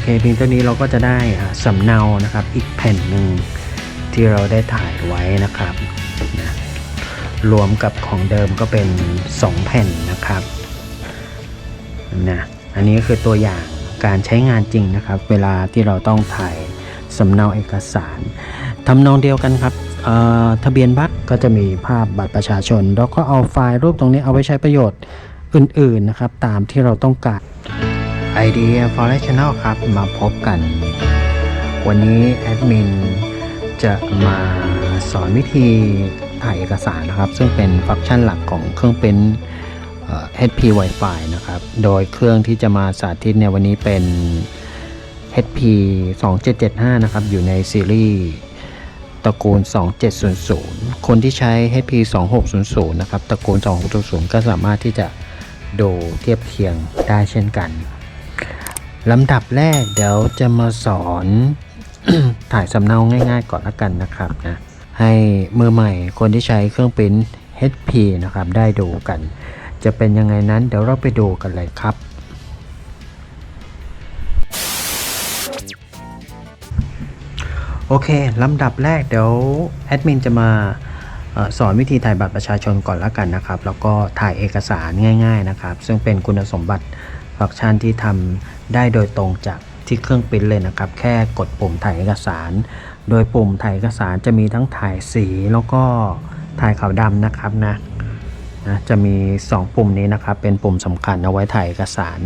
เคเพียงเท่านี้เราก็จะได้สำเนานะครับอีกแผ่นหนึ่งที่เราได้ถ่ายไว้นะครับนะรวมกับของเดิมก็เป็น 2 แผ่นนะครับนะอันนี้ก็คือตัวอย่างการใช้งานจริงนะครับ เวลาที่เราต้องถ่ายสำเนาเอกสารทำนองเดียวกันครับทะเบียนบัตรก็จะมีภาพบัตรประชาชน แล้วก็เอาไฟล์รูปตรงนี้เอาไว้ใช้ประโยชน์อื่นๆนะครับ ตามที่เราต้องการ Idea for Channel ครับมาพบกัน วันนี้แอดมินจะมาสอนวิธีถ่ายเอกสารนะครับ ซึ่งเป็นฟังก์ชันหลักของเครื่องเป็นเอ่อ HP Wi-Fi นะครับ โดยเครื่องที่จะมาสาธิตในวันนี้เป็น HP 2775 นะครับ อยู่ในซีรีส์ตระกูล 2700 คนที่ใช้ HP 2600 นะครับ ตระกูล 2600 ก็สามารถที่จะดูเทียบเคียงได้เช่นกัน ลำดับแรกเดี๋ยวจะมาสอน ถ่ายสำเนาง่ายๆก่อนละกันนะครับนะให้มือใหม่คนที่ใช้เครื่องปริ้น HP นะครับ ได้ดูกัน จะเป็นยังไงนั้นเดี๋ยวเราไปดูกันเลยครับ โอเคลำดับแรกเดี๋ยวแอดมินจะมาสอนวิธีถ่ายบัตรประชาชนก่อนละกันนะครับ แล้วก็ถ่ายเอกสารง่าย ๆนะครับ ซึ่งเป็นคุณสมบัติ ฟังก์ชันที่ทำได้โดยตรงจากที่เครื่องปริ้นเลยนะครับ แค่กดปุ่มถ่ายเอกสาร โดยปุ่มถ่ายเอกสารจะมีทั้งถ่ายสีแล้วก็ถ่ายขาวดำนะครับนะนะจะมี 2 ปุ่มนี้นะครับ เป็นปุ่มสำคัญเอาไว้ถ่ายเอกสาร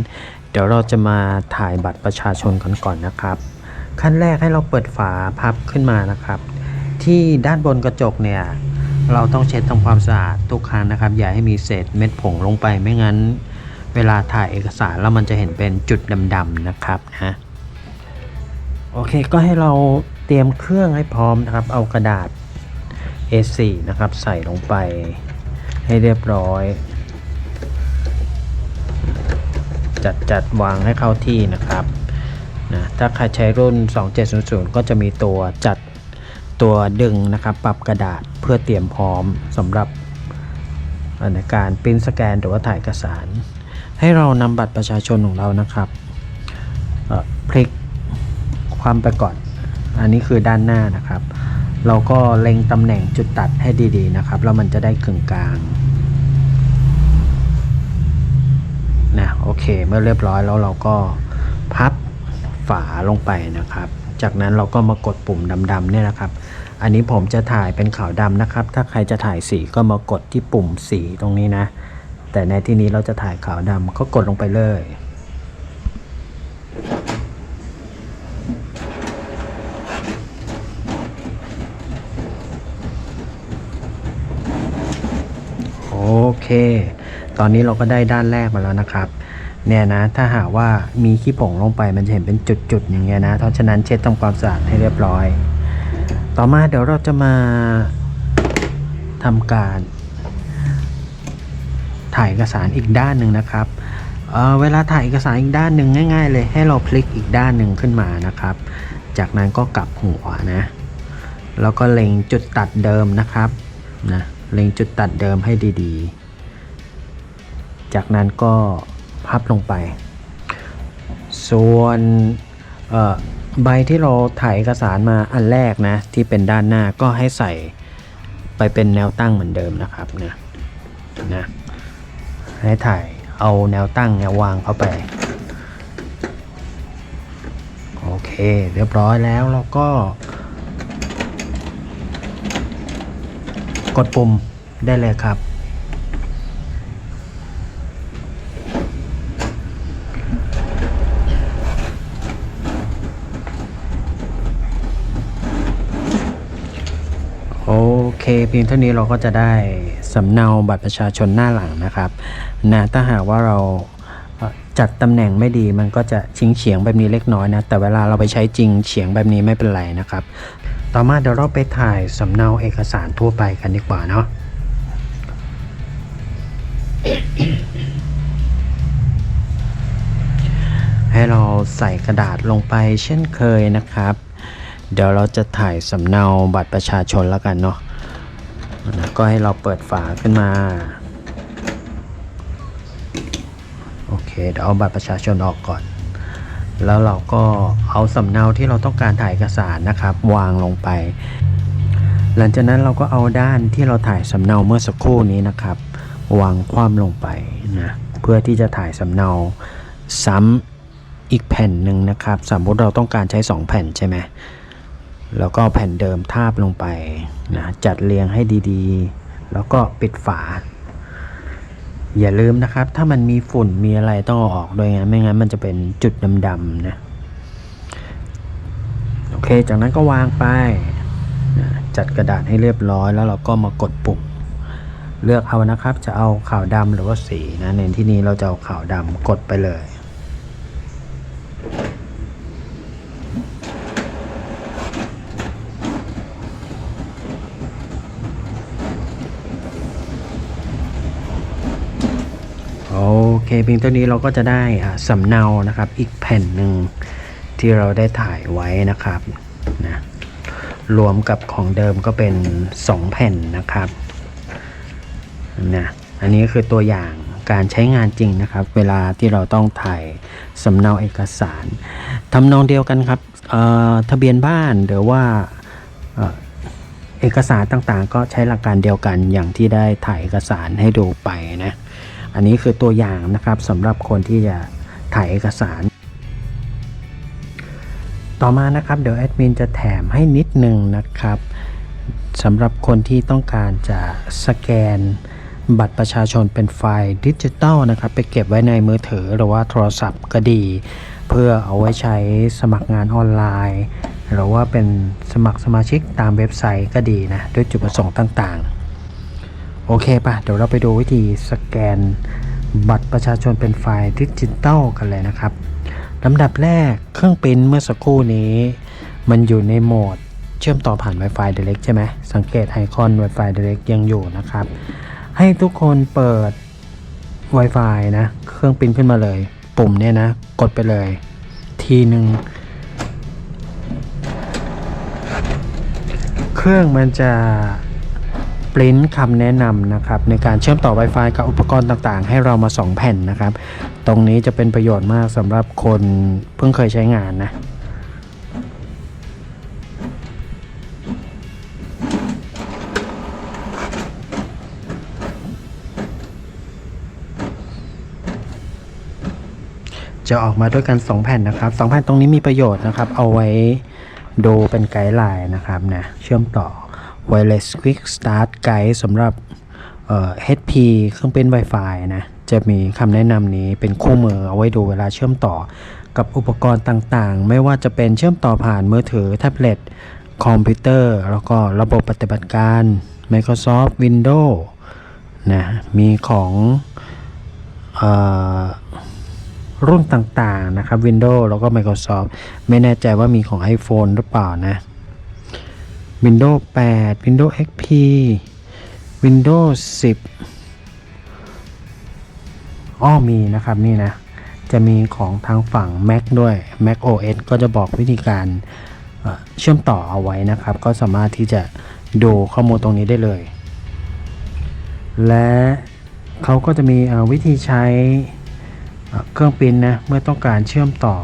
เดี๋ยวเราจะมาถ่ายบัตรประชาชนกันก่อนนะครับ ขั้นแรกให้เราเปิดฝาพับขึ้นมานะครับ ที่ด้านบนกระจกเนี่ยเราต้องเช็ดทำความสะอาดทุกครั้งนะครับ อย่าให้มีเศษเม็ดผงลงไปไม่งั้น เวลาถ่ายเอกสารแล้วมันจะเห็นเป็นจุดดำๆนะครับนะโอเคก็ให้เราเตรียมเครื่องให้พร้อมนะครับ เอากระดาษ A4 นะครับ ใส่ลงไปให้เรียบร้อย จัดจัดวางให้เข้าที่นะครับนะถ้าใครใช้รุ่น 2700 ก็จะมีตัวจัดตัวดึงนะครับ ปรับกระดาษเพื่อเตรียมพร้อมสำหรับในการปริ้นสแกนหรือว่าถ่ายเอกสาร ให้เรานำบัตรประชาชนของเรานะครับพลิกความไปก่อน อันนี้คือด้านหน้านะครับ เราก็เล็งตำแหน่งจุดตัดให้ดีๆนะครับ แล้วมันจะได้กึ่งกลางนะโอเค เมื่อเรียบร้อยแล้วเราก็พับฝาลงไปนะครับ จากนั้นเราก็มากดปุ่มดำๆเนี่ยนะครับ อันนี้ผมจะถ่ายเป็นขาวดำนะครับ ถ้าใครจะถ่ายสีก็มากดที่ปุ่มสีตรงนี้นะ แต่ในที่นี้เราจะถ่ายขาวดำก็กดลงไปเลย โอเค ตอนนี้เราก็ได้ด้านแรกมาแล้วนะครับเนี่ยนะถ้าหากว่ามีขี้ผงลงไปมันจะเห็นเป็นจุดๆอย่างเงี้ยนะเพราะฉะนั้นเช็ดทำความสะอาดให้เรียบร้อย ต่อมาเดี๋ยวเราจะมาทำการ ถ่ายเอกสารอีกด้านหนึ่งนะครับเเวลาถ่ายเอกสารอีกด้านหนึ่งง่าย ๆ เลยให้เราพลิกอีกด้านหนึ่งขึ้นมานะครับ จากนั้นก็กลับหัวนะแล้วก็เล็งจุดตัดเดิมนะครับนะเล็งจุดตัดเดิมให้ดีๆ จากนั้นก็พับลงไป ส่วนใบที่เราถ่ายเอกสารมาอันแรกนะที่เป็นด้านหน้าก็ให้ใส่ไปเป็นแนวตั้งเหมือนเดิมนะครับนะนะ ให้ถ่ายเอาแนวตั้งเนี่ยวางเข้าไป โอเค เรียบร้อยแล้วเราก็ กดปุ่มได้เลยครับ โอเคเพียงเท่านี้เราก็จะได้ สำเนาบัตรประชาชนหน้าหลังนะครับนะถ้าหากว่าเราจัดตำแหน่งไม่ดีมันก็จะชิงเฉียงแบบนี้เล็กน้อยนะ แต่เวลาเราไปใช้จริงเฉียงแบบนี้ไม่เป็นไรนะครับ ต่อมาเดี๋ยวเราไปถ่ายสำเนาเอกสารทั่วไปกันดีกว่าเนาะให้เราใส่กระดาษลงไปเช่นเคยนะครับ เดี๋ยวเราจะถ่ายสำเนาบัตรประชาชนแล้วกันเนาะ นะก็ให้เราเปิดฝาขึ้นมา โอเค เดี๋ยวเอาบัตรประชาชนออกก่อน แล้วเราก็เอาสำเนาที่เราต้องการถ่ายเอกสารนะครับ วางลงไป หลังจากนั้นเราก็เอาด้านที่เราถ่ายสำเนาเมื่อสักครู่นี้นะครับ วางคว่ำลงไปนะเพื่อที่จะถ่ายสำเนาซ้ำอีกแผ่นหนึ่งนะครับ สมมติเราต้องการใช้ 2 แผ่นใช่ไหม แล้วก็แผ่นเดิมทาบลงไปนะจัดเรียงให้ดีๆ แล้วก็ปิดฝา อย่าลืมนะครับ ถ้ามันมีฝุ่นมีอะไรต้องเอาออกด้วยไงไม่งั้นมันจะเป็นจุดดำๆนะโอเค จากนั้นก็วางไปนะจัดกระดาษให้เรียบร้อยแล้วเราก็มากดปุ่มเลือกเอานะครับ จะเอาขาวดำหรือว่าสีนะในที่นี้เราจะเอาขาวดำกดไปเลย โอ เคเพียงเท่านี้เราก็จะได้สำเนานะครับ อีกแผ่นหนึ่งที่เราได้ถ่ายไว้นะครับนะรวมกับของเดิมก็เป็น 2 แผ่นนะครับนะอันนี้คือตัวอย่างการใช้งานจริงนะครับ เวลาที่เราต้องถ่ายสำเนาเอกสารทำนองเดียวกันครับเอ่อทะเบียนบ้านหรือว่าเอกสารต่างๆ ก็ใช้หลักการเดียวกันอย่างที่ได้ถ่ายเอกสารให้ดูไปนะ อันนี้คือตัวอย่างนะครับสำหรับคนที่จะถ่ายเอกสาร ต่อมานะครับเดี๋ยวแอดมินจะแถมให้นิดนึงนะครับสำหรับคนที่ต้องการจะสแกนบัตรประชาชนเป็นไฟล์ดิจิตอลนะครับ ไปเก็บไว้ในมือถือหรือว่าโทรศัพท์ก็ดี เพื่อเอาไว้ใช้สมัครงานออนไลน์ หรือว่าเป็นสมัครสมาชิกตามเว็บไซต์ก็ดีนะ ด้วยจุดประสงค์ต่างๆ โอเคป่ะ เดี๋ยวเราไปดูวิธีสแกน บัตรประชาชนเป็นไฟล์ดิจิตอลกันเลยนะครับลำดับแรกเครื่องปริ้นเมื่อสักครู่นี้ มันอยู่ในโหมดเชื่อมต่อผ่าน Wi-Fi Direct ใช่ไหมสังเกตไอคอน Wi-Fi Direct ยังอยู่นะครับ ให้ทุกคนเปิด Wi-Fi นะ เครื่องปริ้นขึ้นมาเลย ปุ่มเนี่ยนะ กดไปเลย ทีหนึ่งเครื่องมันจะ ปริ้นคำแนะนำนะครับในการเชื่อมต่อ Wi-Fi กับอุปกรณ์ต่างๆ ให้เรามา 2 แผ่นนะครับ ตรงนี้จะเป็นประโยชน์มากสำหรับคนเพิ่งเคยใช้งานนะจะออกมาด้วยกัน 2 แผ่นนะครับ 2 แผ่นตรงนี้มีประโยชน์นะครับ เอาไว้ดูเป็นไกด์ไลน์นะครับนะเชื่อมต่อ Wireless Quick Start Guide สำหรับ HP เครื่องเป็น Wi-Fi นะ จะมีคำแนะนำนี้เป็นคู่มือเอาไว้ดูเวลาเชื่อมต่อกับอุปกรณ์ต่างๆ ไม่ว่าจะเป็นเชื่อมต่อผ่านมือถือ แท็บเล็ต คอมพิวเตอร์ แล้วก็ระบบปฏิบัติการ Microsoft Windows นะ มีของออรุ่นต่างๆ นะครับ Windows แล้วก็ Microsoft ไม่แน่ใจว่ามีของ iPhone หรือเปล่านะ Windows 8 Windows XP Windows 10 อ้อมีนะครับนี่นะ จะมีของทางฝั่ง Mac ด้วย Mac OS ก็จะบอกวิธีการเชื่อมต่อเอาไว้นะครับ ก็สามารถที่จะดูข้อมูลตรงนี้ได้เลย และเขาก็จะมีวิธีใช้เครื่องปริ้นนะ เมื่อต้องการเชื่อมต่อ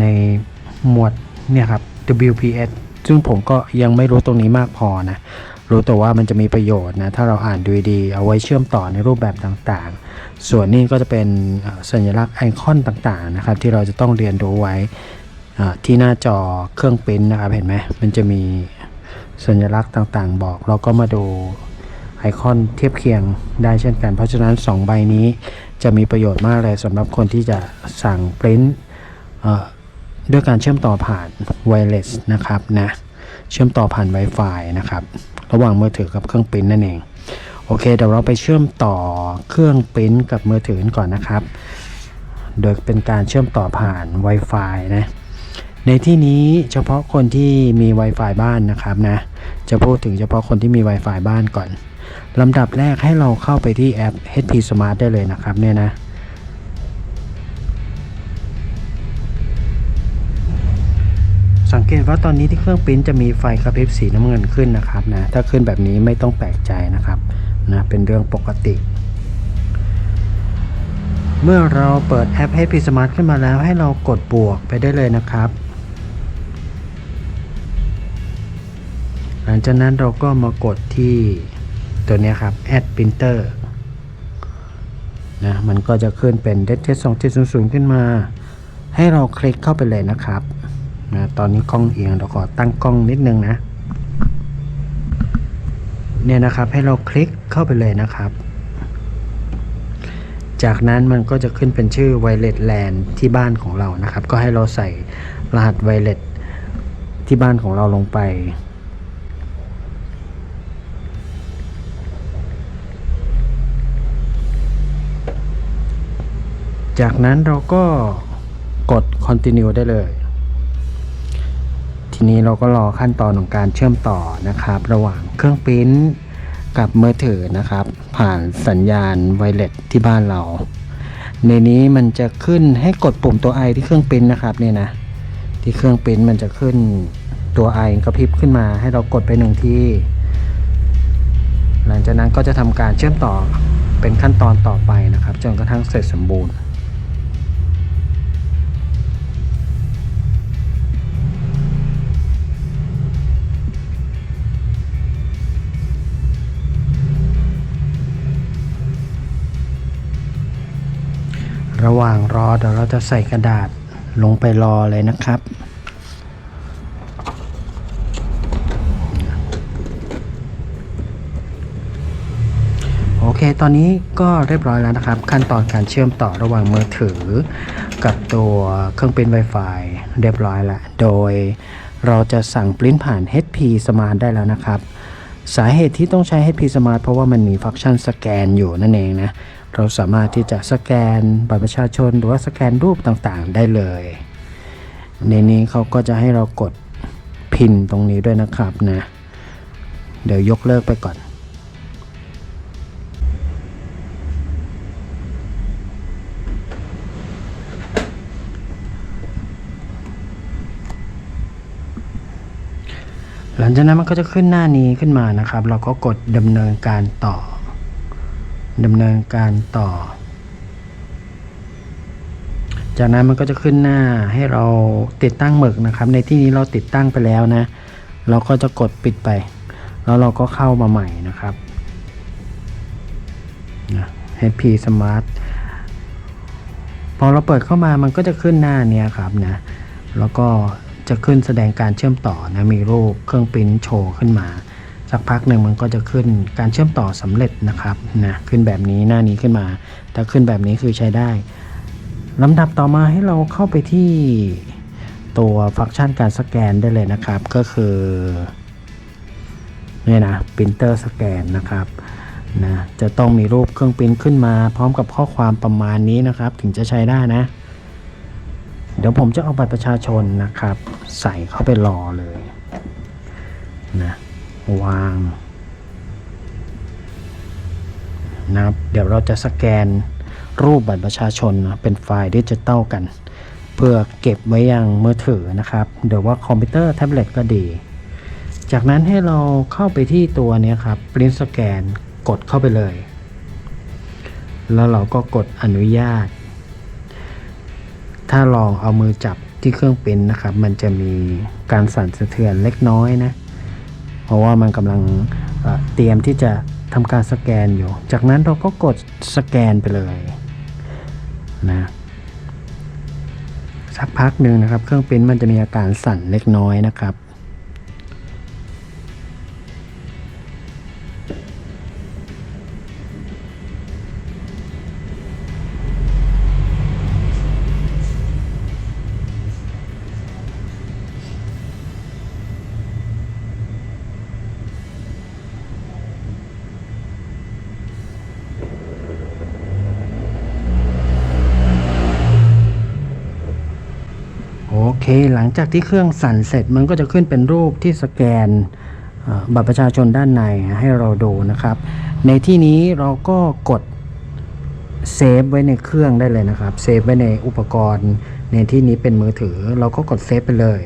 ในหมวดเนี่ยครับ WPS ซึ่งผมก็ยังไม่รู้ตรงนี้มากพอนะ รู้แต่ว่ามันจะมีประโยชน์นะ ถ้าเราอ่านดูดี เอาไว้เชื่อมต่อในรูปแบบต่างๆ ส่วนนี้ก็จะเป็นสัญลักษณ์ไอคอนต่างๆนะครับ ที่เราจะต้องเรียนรู้ไว้ที่หน้าจอเครื่องปริ้นนะครับ เห็นไหมมันจะมีสัญลักษณ์ต่างๆ บอก เราก็มาดูไอคอนเทียบเคียงได้เช่นกัน เพราะฉะนั้น 2 ใบนี้จะมีประโยชน์มากเลยสำหรับคนที่จะสั่งปริ้น ด้วยการเชื่อมต่อผ่านไวเลสนะครับนะเชื่อมต่อผ่าน Wi-Fi นะครับ ระหว่างมือถือกับเครื่องปริ้นนั่นเอง โอเค เดี๋ยวเราไปเชื่อมต่อเครื่องปริ้นกับมือถือกันก่อนนะครับ โดยเป็นการเชื่อมต่อผ่าน Wi-Fi นะ ในที่นี้เฉพาะคนที่มี Wi-Fi บ้านนะครับนะ จะพูดถึงเฉพาะคนที่มี Wi-Fi บ้านก่อนลำดับแรกให้เราเข้าไปที่แอป HP Smart ได้เลยนะครับเนี่ยนะ สังเกตว่าตอนนี้ที่เครื่องปิ้นจะมีไฟกระพริบสีน้ำเงินขึ้นนะครับนะถ้าขึ้นแบบนี้ไม่ต้องแปลกใจนะครับนะเป็นเรื่องปกติ เมื่อเราเปิดแอป HP Smart ขึ้นมาแล้วให้เรากดบวกไปได้เลยนะครับ หลังจากนั้นเราก็มากดที่ตัวนี้ครับ Add Printer นะมันก็จะขึ้นเป็น d e t 2700ขึ้นมา ให้เราคลิกเข้าไปเลยนะครับ นะตอนนี้กล้องเอียงเราขอตั้งกล้องนิดนึงนะ เนี่ยนะครับให้เราคลิกเข้าไปเลยนะครับ จากนั้นมันก็จะขึ้นเป็นชื่อ Violet Land ที่บ้านของเรานะครับ ก็ให้เราใส่รหัส Violet ที่บ้านของเราลงไปจากนั้นเราก็กด continue ได้เลย ทีนี้เราก็รอขั้นตอนของการเชื่อมต่อนะครับ ระหว่างเครื่องปริ้นกับมือถือนะครับ ผ่านสัญญาณไวเลสที่บ้านเรา ในนี้มันจะขึ้นให้กดปุ่มตัว i ที่เครื่องปริ้นนะครับเนี่ยนะที่เครื่องปริ้นมันจะขึ้นตัว i กระพริบขึ้นมาให้เรากดไปหนึ่งที่หลังจากนั้นก็จะทำการเชื่อมต่อเป็นขั้นตอนต่อไปนะครับ จนกระทั่งเสร็จสมบูรณ์ ระหว่างรอเดี๋ยวเราจะใส่กระดาษลงไปรอเลยนะครับ โอเค ตอนนี้ก็เรียบร้อยแล้วนะครับ ขั้นตอนการเชื่อมต่อระหว่างมือถือ กับตัวเครื่องปริ้น Wi-Fi เรียบร้อยแล้ว โดยเราจะสั่งปริ้นผ่าน HP Smart ได้แล้วนะครับ สาเหตุที่ต้องใช้ HP Smart เพราะว่ามันมีฟังก์ชันสแกนอยู่นั่นเองนะ เราสามารถที่จะสแกนบัตรประชาชนหรือว่าสแกนรูปต่างๆ ได้เลย ในนี้เขาก็จะให้เรากดพินตรงนี้ด้วยนะครับนะ เดี๋ยวยกเลิกไปก่อนหลังจากนั้นมันก็จะขึ้นหน้านี้ขึ้นมานะครับ เราก็กดดำเนินการต่อ ดำเนินการต่อ จากนั้นมันก็จะขึ้นหน้าให้เราติดตั้งหมึกนะครับ ในที่นี้เราติดตั้งไปแล้วนะ เราก็จะกดปิดไป แล้วเราก็เข้ามาใหม่นะครับนะ HP Smart พอเราเปิดเข้ามามันก็จะขึ้นหน้าเนี้ยครับนะ แล้วก็จะขึ้นแสดงการเชื่อมต่อนะ มีรูปเครื่องปริ้นโชว์ขึ้นมา สักพักหนึ่งมันก็จะขึ้นการเชื่อมต่อสำเร็จนะครับนะขึ้นแบบนี้หน้านี้ขึ้นมาถ้าขึ้นแบบนี้คือใช้ได้ลำดับต่อมาให้เราเข้าไปที่ตัวฟังก์ชันการสแกนได้เลยนะครับ ก็คือนี่นะ printer สแกนนะครับนะจะต้องมีรูปเครื่องปริ้นขึ้นมา พร้อมกับข้อความประมาณนี้นะครับ ถึงจะใช้ได้นะ เดี๋ยวผมจะเอาบัตรประชาชนนะครับ ใส่เข้าไปรอเลยนะ วาง นะครับ เดี๋ยวเราจะสแกนรูปบัตรประชาชนนะเป็นไฟล์ดิจิตอลกัน เพื่อเก็บไว้ยังมือถือนะครับหรือว่าคอมพิวเตอร์แท็บเล็ตก็ดี จากนั้นให้เราเข้าไปที่ตัวนี้ครับ print scan กดเข้าไปเลย แล้วเราก็กดอนุญาต ถ้าลองเอามือจับที่เครื่องปริ้นนะครับ มันจะมีการสั่นสะเทือนเล็กน้อยนะ เพราะว่ามันกำลังเตรียมที่จะทำการสแกนอยู่ จากนั้นเราก็กดสแกนไปเลยนะสักพักหนึ่งนะครับ เครื่องปริ้นมันจะมีอาการสั่นเล็กน้อยนะครับ เค หลังจากที่เครื่องสั่นเสร็จมันก็จะขึ้นเป็นรูปที่สแกนบัตรประชาชนด้านในให้เราดูนะครับ ในที่นี้เราก็กดเซฟไว้ในเครื่องได้เลยนะครับ เซฟไว้ในอุปกรณ์ ในที่นี้เป็นมือถือ เราก็กดเซฟไปเลย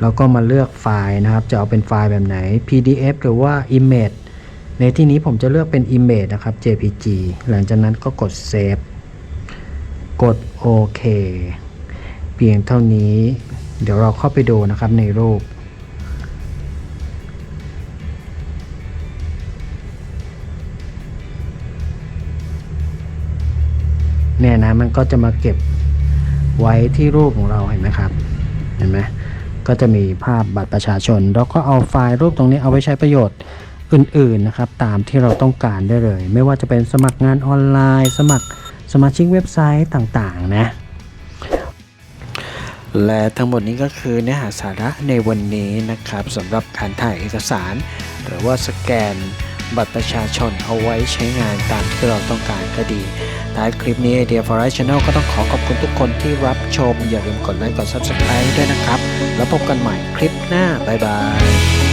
แล้วก็มาเลือกไฟล์นะครับ จะเอาเป็นไฟล์แบบไหน PDF หรือว่า Image ในที่นี้ผมจะเลือกเป็น Image นะครับ JPG หลังจากนั้นก็กดเซฟ กดโอเค เพียงเท่านี้ เดี๋ยวเราเข้าไปดูนะครับในรูป เนี่ยนะมันก็จะมาเก็บไว้ที่รูปของเราเห็นไหมครับ เห็นไหมก็จะมีภาพบัตรประชาชน แล้วก็เอาไฟล์รูปตรงนี้เอาไว้ใช้ประโยชน์อื่นๆนะครับ ตามที่เราต้องการได้เลย ไม่ว่าจะเป็นสมัครงานออนไลน์ สมัครสมาชิกเว็บไซต์ต่างๆ นะ และทั้งหมดนี้ก็คือเนื้อหาสาระในวันนี้นะครับสำหรับการถ่ายเอกสาร หรือว่าสแกนบัตรประชาชนเอาไว้ใช้งานตามที่เราต้องการก็ดีท้ายคลิปนี้ Idea for Life Channel ก็ต้องขอขอบคุณทุกคนที่รับชม อย่าลืมกดไลค์กด Subscribe ด้วยนะครับ แล้วพบกันใหม่คลิปหน้า บ๊ายบาย